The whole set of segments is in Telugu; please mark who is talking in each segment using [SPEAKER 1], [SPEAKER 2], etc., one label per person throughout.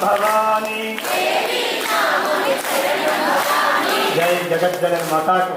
[SPEAKER 1] శరణం భవాని జై జగజ్జన మాతాకు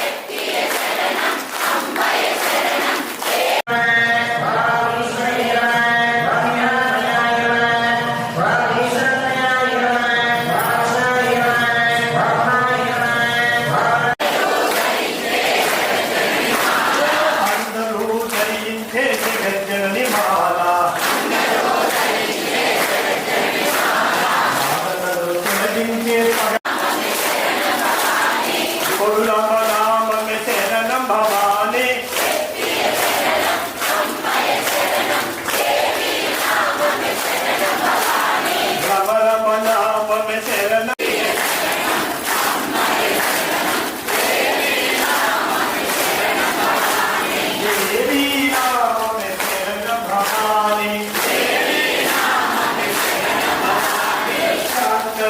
[SPEAKER 1] Gracias.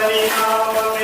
[SPEAKER 1] Hare Rama.